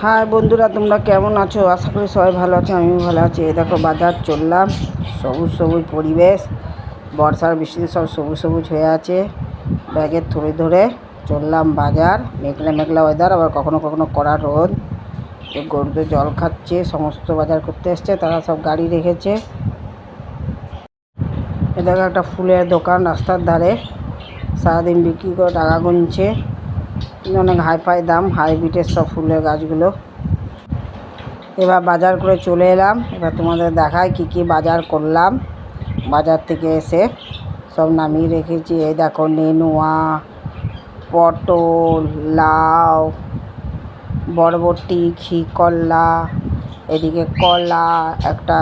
High বন্ধুরা, তোমরা কেমন আছো? আশা করি সবাই ভালো আছো, আমিও ভালো আছি। এই দেখো, বাজার চললাম, সবুজ সবুজ পরিবেশ। বর্ষার বৃষ্টিতে সব সবুজ সবুজ হয়ে আছে। ব্যাগের থরে ধরে চললাম বাজার। মেঘলা মেঘলা ওয়েদার আবার কখনো কখনো কড়া রোদ। গরুদের জল খাচ্ছে, সমস্ত বাজার করতে এসছে, তারা সব গাড়ি রেখেছে। এ দেখো একটা ফুলের দোকান, রাস্তার ধারে। সারাদিন বিক্রি করে টাকা গুনছে। অনেক হাই ফাই দাম হাইব্রিডের সব ফুলের গাছগুলো। এবার বাজার করে চলে এলাম। এবার তোমাদের দেখায় কি কি বাজার করলাম। বাজার থেকে এসে সব নামিয়ে রেখেছি। এই দেখো নেনুয়া, পটল, লাউ, বরবটি ঘিকল্লা এদিকে কলা, একটা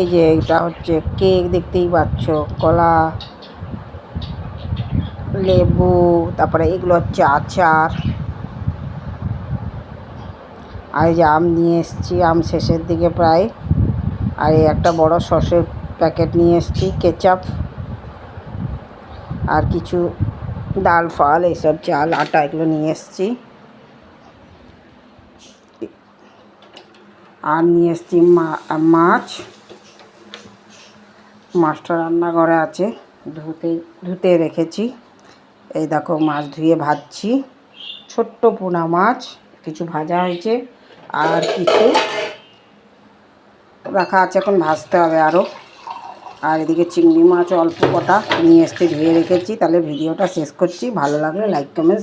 এই যে এটা হচ্ছে কেক দেখতেই পাচ্ছ, কলা লেবু, তারপরে এগুলো হচ্ছে আচার। আর এই যে আম নিয়ে এসেছি, আম শেষের দিকে প্রায়। আর এই একটা বড় সসের প্যাকেট নিয়ে এসেছি কেচাপ আর কিছু ডাল, ফাল এইসব চাল, আটা এগুলো নিয়ে এসেছি। আর নিয়ে এসেছি মাছ। মাছটা রান্নাঘরে আছে, ধুতে ধুতে রেখেছি। এই দেখো মাছ ধুয়ে ভাজছি। ছোট্ট পোনা মাছ, কিছু ভাজা হয়েছে আর কিছু রাখা আছে, এখন ভাজতে হবে আরও আর এদিকে চিংড়ি মাছ অল্প কটা নিয়ে এসতে ধুয়ে রেখেছি। তাহলে ভিডিওটা শেষ করছি। ভালো লাগলে লাইক কমেন্ট